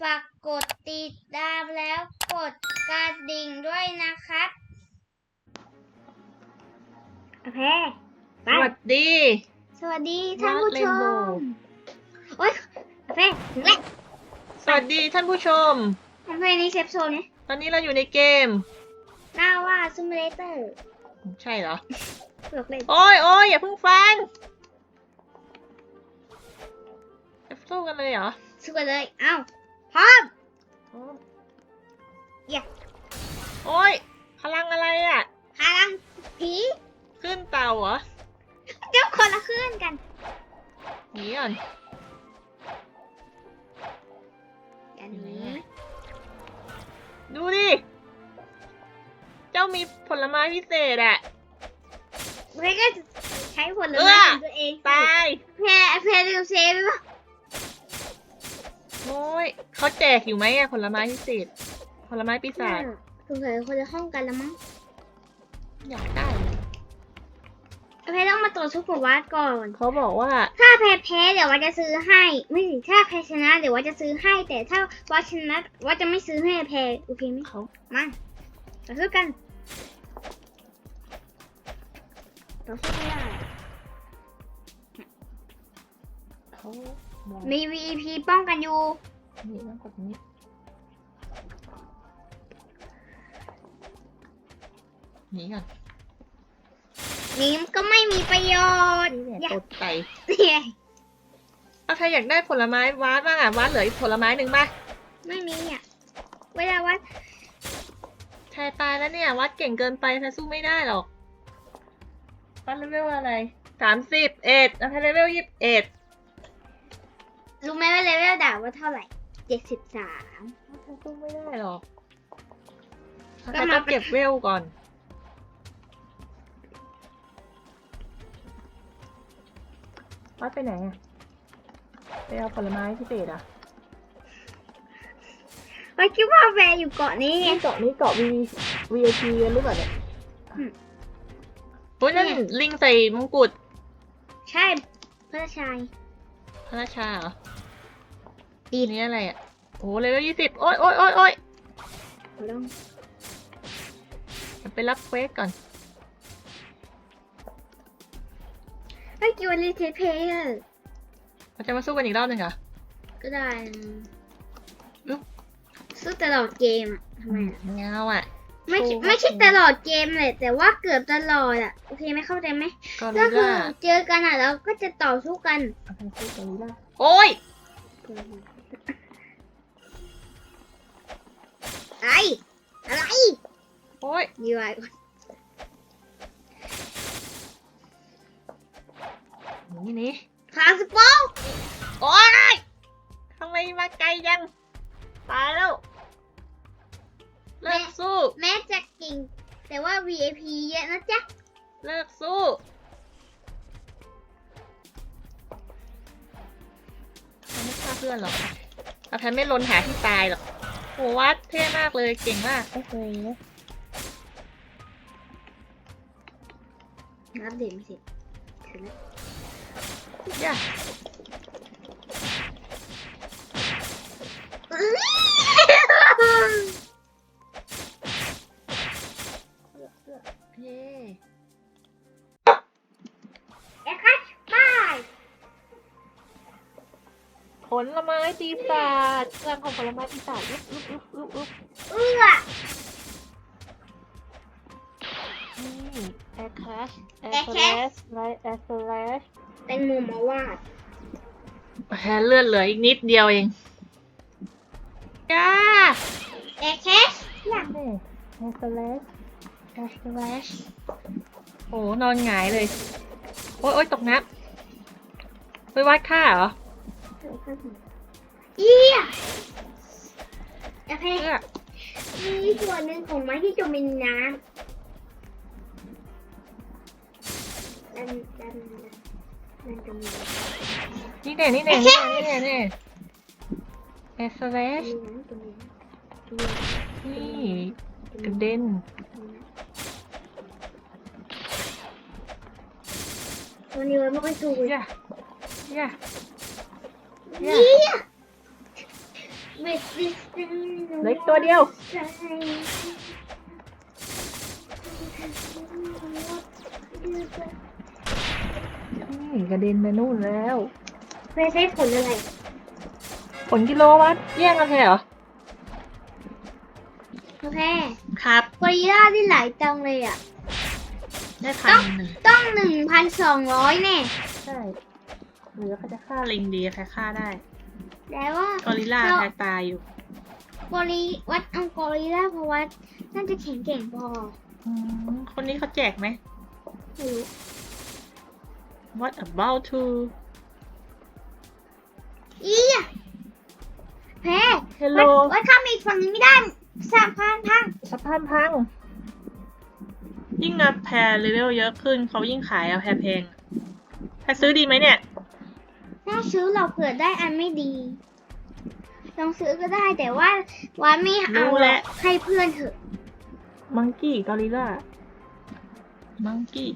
ฝากกดติดตามแล้วกดกระดิ่งด้วยนะครับ โอเคไปสวัสดี สวัสดีท่านผู้ช Red Rainbow ม โอ๊ยโอเคถึงแล้วสวัสดีท่านผู้ชม ทำไมนี่เซฟโซนเนี่ยตอนนี้เราอยู่ในเกม หน้าว่าซิมูเลเตอร์ใช่เหรอเลือกเล่นโอ้ยโอ้ยอย่าเพิ่งฟังจะสู้กันเลยเหรอ สู้กันเลย เอ้า พร้อมอย่าโอ้ย พลังอะไรอะ พลังผีขึ้นเต่าเหรอเจ้าคนละคลื่นกันหนีก่อนอย่างนี้ดูดิ เจ้ามีผลไม้พิเศษอะเพื่อนก็จะใช้ผลเอื้ไม้อของตัวเองตาย แพ้แพ้เร็วเซฟไปปะ โอ้ยเขาแจกอยู่ไหมอะผลไม้พิเศษผลไม้ปีศาจสงสัยคนละห้องกันแล้วมั้งอยากได้เลยแพ้ต้องมาตรวจทุกประวัติก่อน เขาบอกว่า ถ้าแพ้แพ้เดี๋ยวว่าจะซื้อให้ ไม่สิถ้าแพ้ชนะเดี๋ยวว่าจะซื้อให้ แต่ถ้าว่าชนะว่าจะไม่ซื้อให้แพ้โอเคไหมเขามาต่อสู้กันต่อสู้ไม่ได้เขาบอก มี VP ป้องกันอยู่ นี่ต้องกดนี้ หนีก่อนนี้ก็ไม่มีประโยชน์นี่อย่าแหละตดไตเนี่ยเอาใครอยากได้ผลไม้วาดบ้างอะวาดเหลืออีกผลไม้หนึ่งป่ะไม่มีอะ เวลาวัดชายตายแล้วเนี่ยวัดเก่งเกินไปแพรสู้ไม่ได้หรอกวัดเลเวลอะไรสามสิบเอ็ดเอาแพรเลเวลยี่สิบเอ็ดรู้ไห มว่าเลเวลด่าว่าเท่าไหร่เจ็ดสิบสามแพรสู้ไม่ได้หรอกก็แพรมาต้องเก็บเวลก่อน วัดไปไหนอะไปเอาผลไม้พิเศษอะว่าคิดว่าแวร์อยู่เกาะนี้ไง นี่เกาะนี้เกาะ V VIP กันหรือเปล่าเนี่ยอืม โอ้ยนั่นเนี่ย ลิงใส่มงกุฎใช่พระชายพระราชาเหรอ ดีนี่อะไรอะโอ้เลเวลยี่สิบโอ้ยโอ้ยโอ้ยโอ้ยขอลองไปรับเควสก่อนไอ้กิวลิเทเพย์เราจะมาสู้กันอีกรอบหนึ่งเหรอ ก็ได้อุ๊ยสู้ตลอดเกมอะทำไมอะไม่เอาอะ ไม่ใช่สู้ไม่ใช่ตลอดเกมเลย แต่ว่าเกือบตลอดอะ โอเคไหมเข้าใจไหมกอก็ริลคือล่าเจอกันอะแล้วก็จะต่อสู้กันเอาไปสู้กอริลล่าโอ้ย อะไร อะไร โอ้ยดีไว้ก่อนนี่นี่คาสปอลโอ้ยทำไมมาไกลยัง ตายแล้ว เลิกสู้ แม้จะเก่ง แต่ว่า VIP เยอะนะจ๊ะ เลิกสู้เราไม่ฆ่าเพื่อนหรอกเอาแพนไม่ลนหาที่ตายหรอก โหวัดเท่มากเลยเก่งมาก โอ้โหนับเด่นสิถึงแล้วย่า ผลไม้ปีศาจเรื่องของผลไม้ปีศาจอุ๊บอุ๊บอุ๊บอุ๊บอุ๊บเอื้อนี่แอร์แคชแอ Air ร์แคชไลท์แอร์แคชแตงโมมาวาดแค่เลือดเหลืออีกนิดเดียวเองจ้าแอร์แคชอยากนี่แอร์แคชแอร์แคชโอ้นอนหงายเลย โอ๊ยโอ๊ยตกน้ำไปวัดค่าเหรอ เยี่ยโอเคเพื่อมีส่วนหนึ่งของไม้ที่จมในน้ำดันดันดันจมในน้ำนี่แน่นี่แน่นี่แน่นี่แน่นี่แอร์แคชมีน้ำจมในน้ำจมในน้ำนี่กระเด็นวันนี้วันไม่ค่อยถูกเลยย่าย่า เยี่ย เหลืออีกตัวเดียว นี่กระเด็นไปนู่นแล้วเพื่อใช้ผลอะไร ผลกิโลวัตต์แย่งกันเลยเหรอ โอเคครับกอริลลาที่หลายตังเลยอะ ได้พันหนึ่งต้องหนึ่งพันสองร้อยแน่ ใช่ หรือเขาจะฆ่าลิงดีใครฆ่าได้แต่ว่ากอริลลาเราใครตายอยู่กอริวัดเอากอริลลาเพราะว่าน่าจะแข็งแกร่งพออืมคนนี้เขาแจกไหม ไม่รู้ What about to อีอะแพ้ Hello วัดวัดข้ามอีกฝั่งนึงไม่ได้สามพันพังสะพานพัง ยิ่งอัพแพรเลเวลเยอะขึ้นเขายิ่งขายเอาแพรแพงแพรซื้อดีไหมเนี่ย ถ้าซื้อเราเผื่อได้อันไม่ดีลองซื้อก็ได้แต่ว่าวัดไม่เอารู้หรแล้อว กให้เพื่อนเถอะ มังกี้กอริลลามังกี้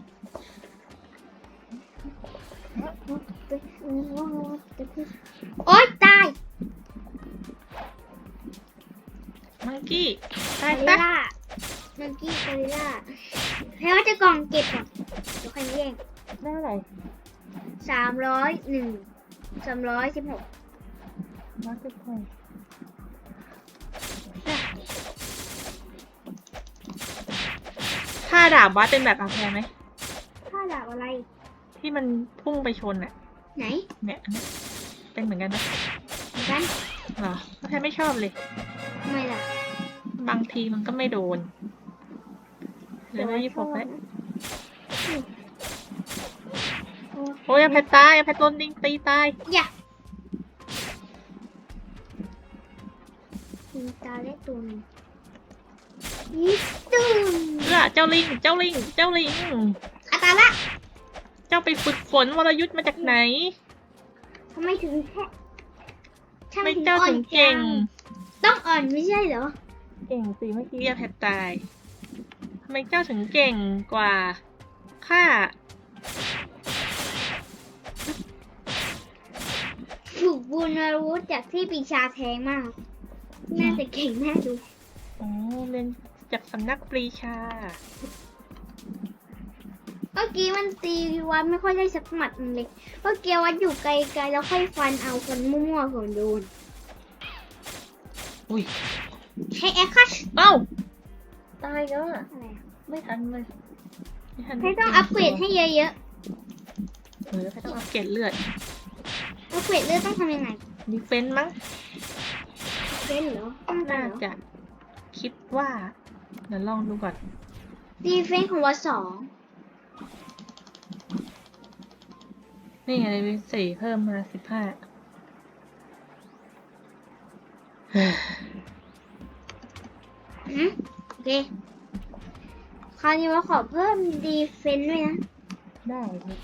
โอ๊ยตายมังกี้กตายอริลซะลาเมื่อกี้กอริลลาแพ้ว่าจะกล่องเก็บก่อนเดี๋ยวใครไม่แย่งได้อะไรสามร้อยหนึ่ง สามร้อยสิบหกมาร์เก็ตไพถ้าดาบวัดเป็นแบบอาแพรไหมค่าดาบอะไร ที่มันพุ่งไปชนอะ ไหน เนี่ยอันเนี้ยเป็นเหมือนกันไหมเหมือนกันเหรออาแพรไม่ชอบเลย ทำไมล่ะบางทีมันก็ไม่โดนเดี๋ยวยี่ปกแล้ว โอ้ยอาแพรตายอาแพรโดนดิงตีตายอย่ามีตาเล็กตัวหนึงยิสตูนเอื้อเจ้าลิง เจ้าลิง เจ้าลิงอาตาละ เจ้าไปฝึกฝนวรยุทธ์มาจากไหนทำไมถึงแค่ทำไม่เจ้าถึงเก่ง ต้องอ่อนไม่ใช่เหรอ เก่งสิเมื่อกี้อาแพรตายทำไมเจ้าถึงเก่งกว่าข้า ฝึกบุญมารู้จากที่ปีชาแทงมาก น่าจะเก่งแน่ดูอ๋อเรียนจากสำนักปรีชา เมื่อกี้มันตีวัดไม่ค่อยได้สักหมัดหนึ่งเลย เมื่อกี้วัดอยู่ไกลๆแล้วค่อยฟันเอาคนมั่วๆคนโดนอุ้ยใช้แอคคัชเอ้า ตายแล้วอะอะไรอะไม่ทันเลยไม่ทันให้ต้องอัปเกรดให้เยอะเออให้ต้องอัปเกรดเลือด ๆอัปเกรดเลือดต้องทำยังไงดีเฟนต์มั้งเป็นเหรอต้องการน่าเหรอจะคิดว่า เดี๋ยวลองดูก่อนดีเฟนของวัดสองนี่ไงเลเวลสี่เพิ่มมาสิบห้าอืมโอเคคราวนี้ว่าขอเพิ่มดีเฟนด้วยนะ ได้ครับ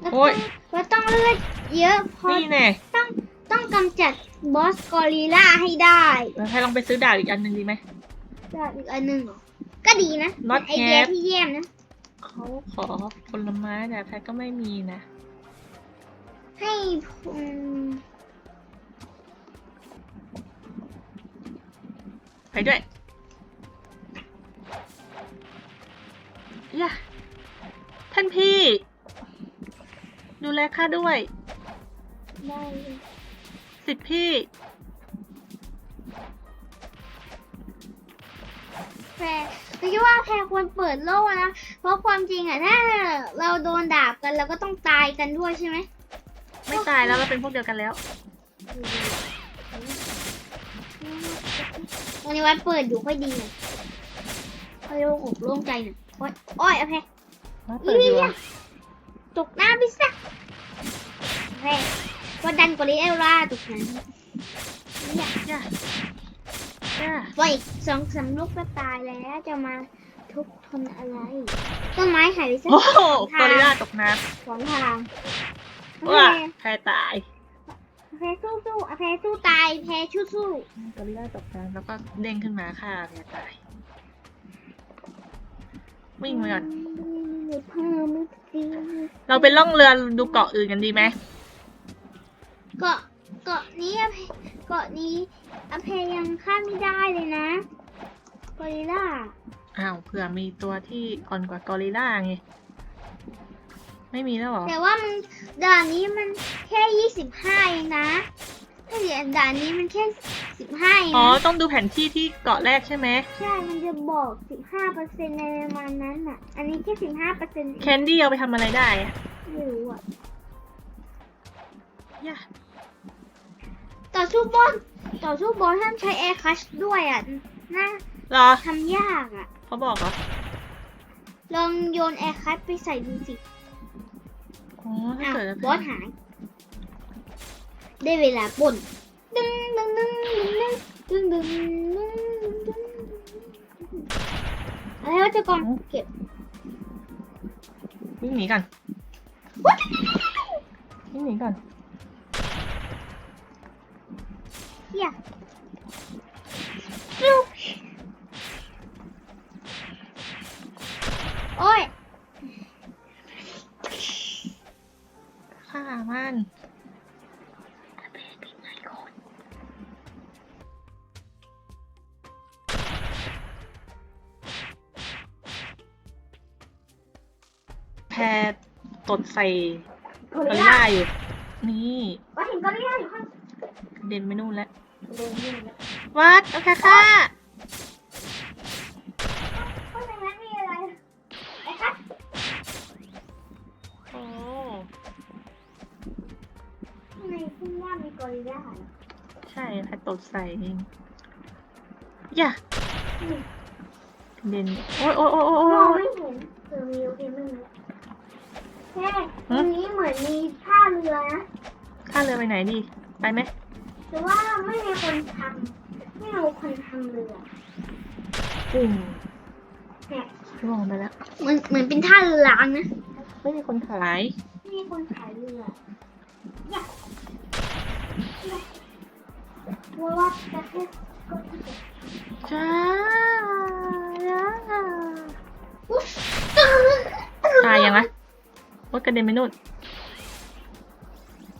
แล้วโอ้ยว่าต้องเลือดเยอะเพราะนี่แน่ต้องต้องกำจัดบอสกอริลล่าให้ได้แล้วให้ลองไปซื้อดาบอีกอันหนึ่งดีไหมได้อีกอันหนึ่งเหรอ ก็ดีนะ Not ไอเดีย have ที่เยี่ยมนะ เขาขอผลไม้แต่แพทก็ไม่มีนะ ให้อืมไปด้วยย่าท่านพี่ ดูแลข้าด้วย ได้เลยสิทธิพี่ แพรคิดว่าแพรควรเปิดโลกนะ เพราะความจริงอะถ้าเราโดนดาบกันเราก็ต้องตายกันด้วยใช่ไหมไม่ตายแล้วเราเป็นพวกเดียวกันแล้วตอนนี้วัดเปิดอยู่ค่อยดีหน่อยค่อยโล่งอกโล่งใจหน่อยโอ๊ยโอ้ยโอเคมาเปิดดีกว่า ตกน้ำไปซะโอเคว่าดันกอริเอลล่าตกน้ำเนี่ยย่าย่าปล่อยอีกสองสามลูกก็ตายแล้วจะมาทุกข์ทนอะไร ต้นไม้หายไปสักโอ้โหสองกอทางริลลาตกน้สองทางโอำว่าเคแพ้ตายแพ้สู้สู้แพ้สู้ตาย แพ้ชู้สู้กอริลลาตกน้ำแล้วก็เด้งขึ้นมาค่ะแพ้ตายวิ่งไปก่อน เพิ่มไม่ตีเราไปล่องเรือดูเกาะอื่นกันดีไหมเกาะเกาะนี้อเพเกาะนี้อเพยังข้ามไม่ได้เลยนะกอริลล่าอ้าวเผื่อมีตัวที่อ่อนกว่ากอริลล่าไงไม่มีแล้วเหรอแต่ว่ามันด่านนี้มันแค่ยี่สิบห้าเองนะถ้า เดี๋ยวด่านนี้มันแค่สิบห้าเองอ๋อ นะต้องดูแผนที่ที่เกาะแรกใช่ไหมใช่ มันจะบอกสิบห้าเปอร์เซ็นต์ในประมาณนั้นอะ อันนี้แค่สิบห้าเปอร์เซ็นต์แคนดี้เอาไปทำอะไรได้อะไม่รู้อะ ย่าต่อสู้บอลต่อสู้บอลห้ามใช้แอร์คัชด้วยอะน่าเหรอทำยากอะ เขาบอกเหรอ ลองโยนแอร์คัชไปใส่ดูสิอ๋อถ้าอ้าวเกิดจะบอสหาย ได้เวลาปุ่นดึงดึงดึงดึงดึงดึงดึงดึงอะไรวะเจ้ากองเก็บวิ่งหนีกันวิ่งหนีกันเฮียโอ้ยฆ่ามัน ตดใส่กกออริริลลล่าล่าอยู่ นี่ว่าเห็นกอริลล่าอยู่ข้างเด่นไปนู่นแล้วเดินนี่นะวัดโอเคค่ะข้างในนั้นมีอะไรไอ้คัทโอ้ข้างในคุณว่ามีกอริลล่าเหรอใช่แพรตดใส่เองอย่าอืมเด่นโอ้ยโอ้ยโอ้ยโอ้มองยไม่เห็นเออมีโอเคไม่มี แค่ตรงนี้เหมือนมีท่าเรือนะข้าเรือไปไหนดี ไปไหมแต่ว่าไม่มีคนทำไม่มีคนทำเรืออืมเนี่ยล่วงไปแล้ว เหมือนเหมือนเป็นท่าเรือล้างนะ ไม่มีคนขายไม่มีคนขายเรือเนี่ยเนี่ยเพราะว่าประเทศก็ที่จะจ้าจ้าอุ๊ยตายยังอะ รถกระเด็นไปนู่น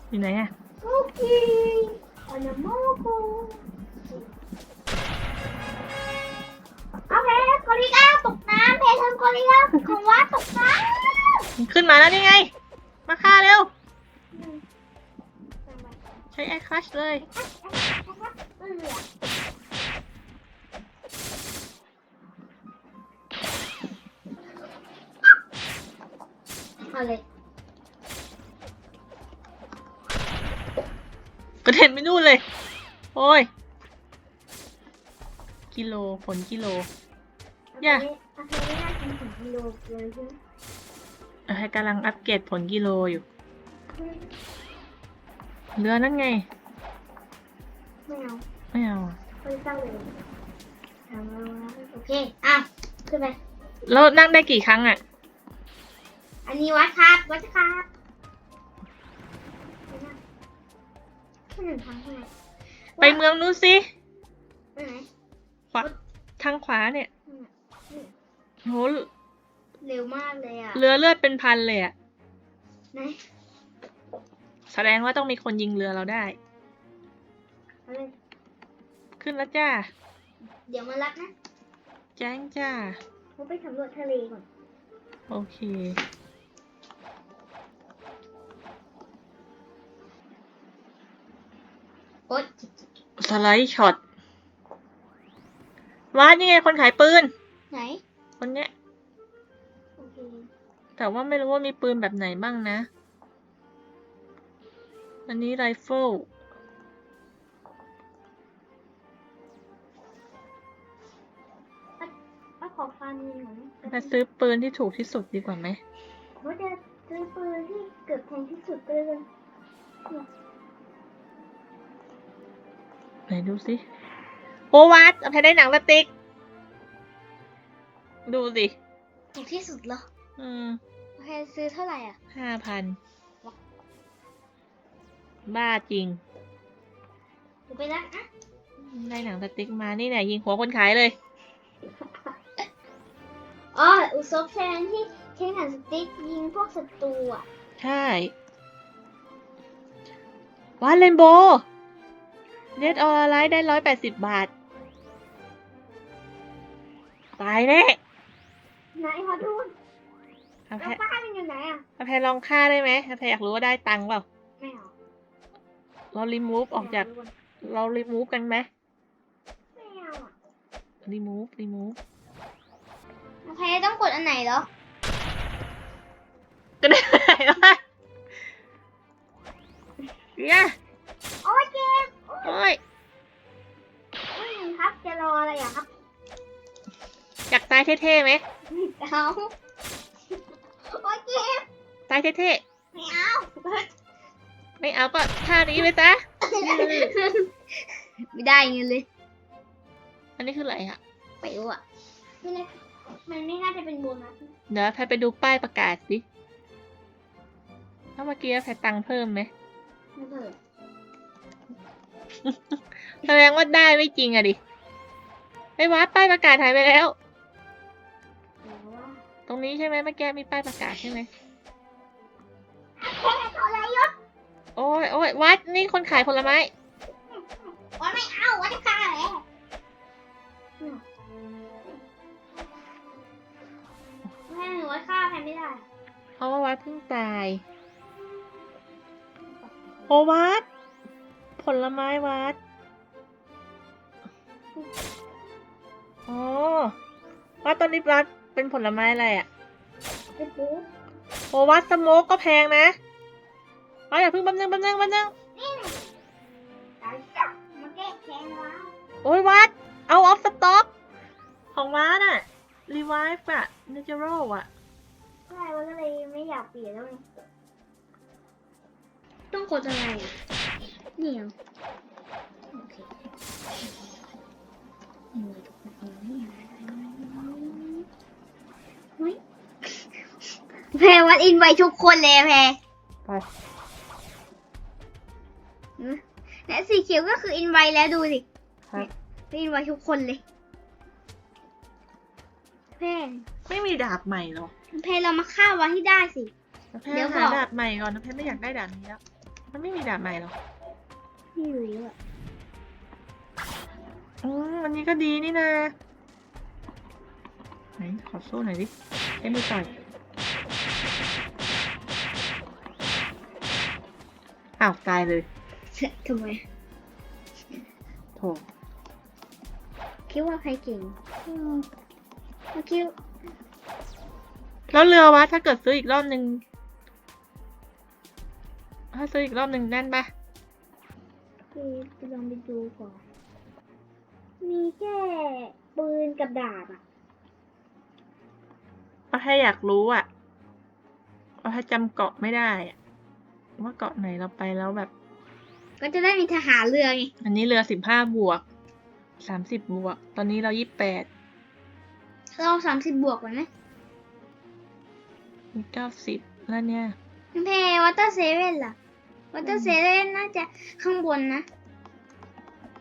อยู่ไหนอะโอเคอันนั้นโมโกโอเคกอริลล่าตกน้ำเพทำกอริลล่าของว่าตกน้ำขึ้นมาแล้วนี่ไง มาฆ่าเร็วอืมใช้แอร์คลัชเลยเอ เอาเลยกระเด็นไปนู่นเลย โอ้ย กิโลผลกิโล อย่าเอาไปไม่น่ากินถึงกิโลเลยใช่ไหมเอ้ยกำลังอัปเกรดผลกิโลอยู่ เรือนั่นไง ไม่เอาไม่เอาไม่ตั้งเลยทำแล้วนะโอเค อะ ขึ้นไปแล้วนั่งได้กี่ครั้งอะ อันนี้วัดครับ วัดครับแค่หนึ่งครั้งเท่านั้นไปเมืองนู้นสิไปไหนขวาทางขวาเนี่ยนั่นน่ะนี่โหเร็วมากเลยอะเรือเลือดเป็นพันเลยอะไหนแสดงว่าต้องมีคนยิงเรือเราได้เอาเลยขึ้นแล้วจ้า เดี๋ยวมารับนะ แจ้งจ้าเราไปสำรวจทะเลก่อน โอเค สไลด์ช็อตวัดนี่ไงคนขายปืน ไหน คนเนี้ย โอเคแต่ว่าไม่รู้ว่ามีปืนแบบไหนบ้างนะ อันนี้ไรเฟิลว่าขอฟันเงินหน่อยนะมาซื้อปืนที่ถูกที่สุดดีกว่าไหม ว่าจะซื้อปืนที่เกือบแพงที่สุดไปเลย ไหนดูสิโอวัดเอาไปได้หนังสติ๊ก ดูสิถูกที่สุดเหรออืมโอเคซื้อเท่าไหร่อะ ห้าพันบ้าจริงเดี๋ยวไปรับนะได้หนังสติ๊กมานี่แหละยิงหัวคนขายเลย อ๋อ อุซบแฟนที่ใช้หนังสติ๊กยิงพวกศัตรูอะ ใช่วัดเรนโบว์ เน็ตออนไลน์ได้ร้อยแปดสิบบาท ตายแน่ไหนขอดูอาแพแล้วป้ามันอยู่ไหนอะอาแพลองฆ่าได้ไหมอาแพอยากรู้ว่าได้ตังค์เปล่า ไม่เอาเรารีมูฟออกจาก เรารีมูฟกันไหมไม่เอาอะรีมูฟรีมูฟโอเคต้องกดอันไหนเหรอจะได้ไหนวะเนี่ยโอ้ยเจ็บ โอ้ยอืมครับจะรออะไรอะครับอยากตายเท่ๆไหมเอาโอ้ยเจ็บตายเท่ไม่เอาๆไม่เอาก็ท่านี้ไปซะไม่ได้เงินเลยอันนี้คืออะไรอะไปวอะไม่น่ามันไม่น่าจะเป็นโบนัสเดี๋ยวแพรไปดูป้ายประกาศสิถ้าเมื่อกี้แพรตังค์เพิ่มไหมไม่เปิด แสดงว่าได้ไม่จริงอะดิไม่วัดป้ายประกาศหายไปแล้วแล้วว่าตรงนี้ใช่ไหมเมื่อกี้มีป้ายประกาศใช่ไหมแค่ขออะไรยศโอ้ยโอ้ยวัดนี่คนขายผลไม้ว่าไม่เอาว่าจะฆ่าแหละแม่หนูว่าฆ่าแพนไม่ได้ เพราะว่าวัดเพิ่งตาย โอวัดผ ลไม้วัด อ๋อ วัดตอนนี้วัดเป็นผลไม้อะไรอะ่ะไปปุ๊บโอวัดสโมกก็แพงนะวัดอย่าเพิ่งแป๊บนึงแป๊บนึงแป๊บนึงตายจับมาแก้แค้นว้าวโอ้ยวัด เอาออฟสต็อก ของวัดอะรีไวฟ์อะเนเจอรัลอะใช่ว่าก็เลยไม่อยากเปลี่ยนแล้วไงต้องกดอะไรอะ นี่เหรอโอเคเฮ้ยแพรวัดอินไว้ทุกคนเลยแพรไปและสีเขียวก็คืออินไว้แล้วดูสิครับอินไว้ทุกคนเลยแพรไม่มีดาบใหม่เหรอแพรเรามาฆ่าวัดให้ได้สิแพรเดี๋ยวหาบอกดาบใหม่ก่อนนะแพรไม่อยากได้ดาบนี้แล้ว มันไม่มีดาบใหม่หรอ ไม่รู้อะอืมอันนี้ก็ดีนี่นะไหนขอสู้หน่อยดิใช้มือต่อยอ้าวตายเลยทำไมโถคิดว่าใครเก่งอืมเมื่อกี้แล้วเรือวะ ถ้าเกิดซื้ออีกรอบหนึ่งถ้าซื้ออีกรอบหนึ่งแน่นปะ คือจะลองไปดูก่อน มีแค่ปืนกับดาบอะเอาแค่อยากรู้อะเอาแค่จำเกาะไม่ได้อะว่าเกาะไหนเราไปแล้วแบบ ก็จะได้มีทหารเรือไงอันนี้เรือสิบห้าบวกสามสิบบวก ตอนนี้เรายี่แปดเราสามสิบบวกก่อนไหมมีเก้าสิบแล้วเนี่ยเพย์วัตเตอร์เซเว่นล่ะ วัตเตอร์เซเว่นน่าจะข้างบนนะ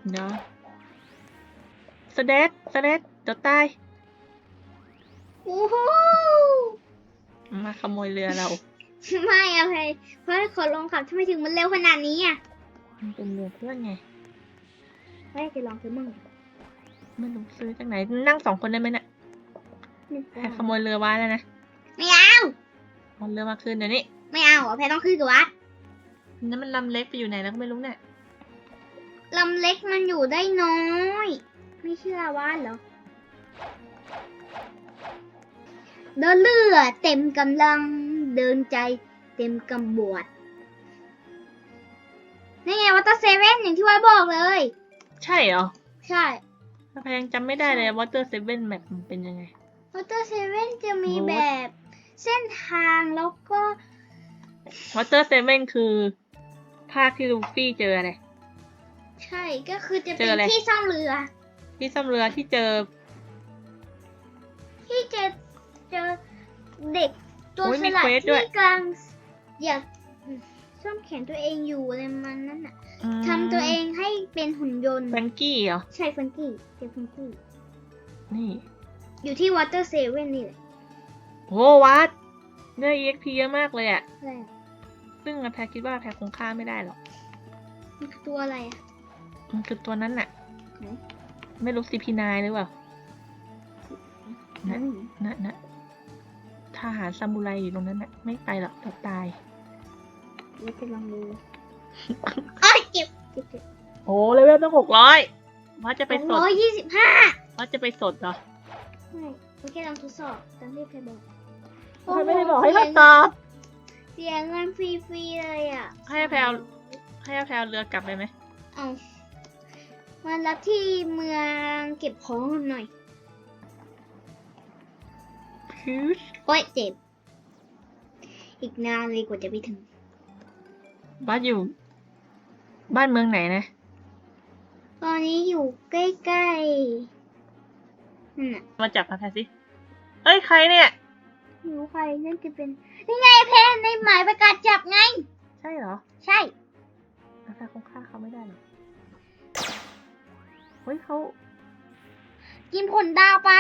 เดี๋ยวสเดดสเดดเดี๋ยวตาย โอ้โหมาขโมยเรือเรา ไม่อะเพย์เพราะขอลองขับทำไมถึงมันเร็วขนาดนี้อะมันเป็นเรือเพื่อนไงเฮ้ยจะลองซื้อมั่งไม่รู้ซื้อจากไหน นั่งสองคนได้ไหมเนี่ยแพรขโมยเรือว้าแล้วนะ ไม่เอาเอาเรือมาคืนเดี๋ยวนี้ ไม่เอาอะแพย์ต้องขึ้นกับวัด นั่นมันลำเล็กไปอยู่ไหนแล้วก็ไม่รู้เนี่ยลำเล็กมันอยู่ได้น้อย ไม่เชื่อว่าเหรอเดินเรือเต็มกำลังเดินใจเต็มกำบวดนี่ไงวัตเตอร์เซเว่นอย่างที่ว่าบอกเลย ใช่เหรอ ใช่แพรยังจำไม่ได้เลย Water Seven Map มันเป็นยังไงวัตเตอร์เซเว่นจะมีโอ้แบบเส้นทางแล้วก็ Water Seven คือ ภาคที่ลูฟี่เจออะไรใช่ก็คือจะเจเป็อนอะไร ที่ซ่อมเรือ ที่ซ่อมเรือที่เจอ ที่เจอเจอเด็กตัวโอ้ยฉมีลาดเควสด้วย ที่กำลังอยากซ่อมแขนตัวเองอยู่อะไรมันนั่นน่ะอืมทำตัวเองให้เป็นหุ่นยนต์แฟรงกี้เหรอ ใช่ฟังกี้เจอฟังกี้นี่อยู่ที่วอเตอร์เซเว่นนี่แหละโหวัดได้ EXP เยอะมากเลยอะ ใช่ ซึ่งแพรคิดว่าแพรคงฆ่าไม่ได้หรอกมันคือตัวอะไรอะมันคือตัวนั้นน่ะไหนไม่รู้ซีพีนายหรือเปล่าอืมนะนะทหารซามูไรอยู่ตรงนั้นน่ะ ไม่ไปหรอกเดี๋ยวตายเดี๋ยวจะลองดูอ้อยเจ็บเจ็บเจ็บโอ้เลเวลต้องหกร้อยว่าจะไปสร้ดอยยี่สิบห้าว่าจะไปสดเหรอไม่โอเคลองทดสอบตามที่เพยบอกทำไมไม่ได้บอกให้เราตอบ เสียเงินฟรีๆเลยอะให้แพลวให้แพลวเรือกลับไปไหมเอามารับที่เมืองเก็บของหน่อยคือโอ้ยเจ็บ อีกนานเลยกว่าจะไปถึง บ้านอยู่ บ้านเมืองไหนนะ ตอนนี้อยู่ใกล้ๆนั่นน่ะมาจับมาแพลสิเอ้ย ใครเนี่ย ไม่รู้ใครนั่นจะเป็นนี่ไงแพนในหมายประกาศจับไง ใช่เหรอใช่อาแพลคงฆ่าเขาไม่ได้หรอกเฮ้ยเขากินผลดาวไป